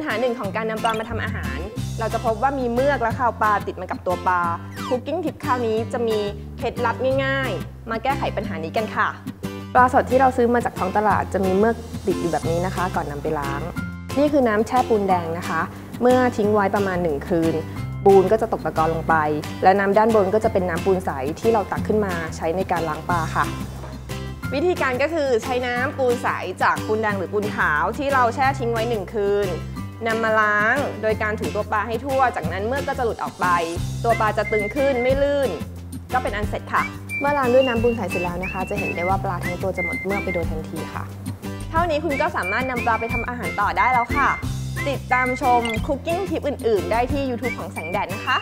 ญหาหนึ่งของการนำปลามาทำอาหาร เราจะพบว่ามีเมือกและคาวปลาติดมากับตัวปลาคุกกิ้งทิปคราวนี้จะมีเคล็ดลับง่ายๆ มาแก้ไขปัญหานี้กันค่ะ ปลาสดที่เราซื้อมาจากท้องตลาดจะมีเมือกติดอยู่แบบนี้นะคะ ก่อนนำไปล้าง นี่คือน้ำแช่ปูนแดงนะคะ เมื่อทิ้งไว้ประมาณ 1 คืน ปูนก็จะตกตะกอนลงไป และน้ำด้านบนก็จะเป็นน้ำปูนใสที่เราตักขึ้นมาใช้ในการล้างปลาค่ะวิธีการก็คือใช้น้ำปูนใสจากปูนแดงหรือปูนขาวที่เราแช่ทิ้งไว้ 1 คืน นำมาล้างโดยการถูตัวปลาให้ทั่ว จากนั้นเมื่อกก็จะหลุดออกไป ตัวปลาจะตึงขึ้นไม่ลื่น ก็เป็นอันเสร็จค่ะ เมื่อล้างด้วยน้ำปูนใสเสร็จแล้วนะคะ จะเห็นได้ว่าปลาทั้งตัวจะหมดเมือกไปโดยทันทีค่ะ เท่านี้คุณก็สามารถนำปลาไปทำอาหารต่อได้แล้วค่ะ ติดตามชมคุกกิ้งทิปอื่น ๆ ได้ที่ YouTube ของแสงแดดนะคะ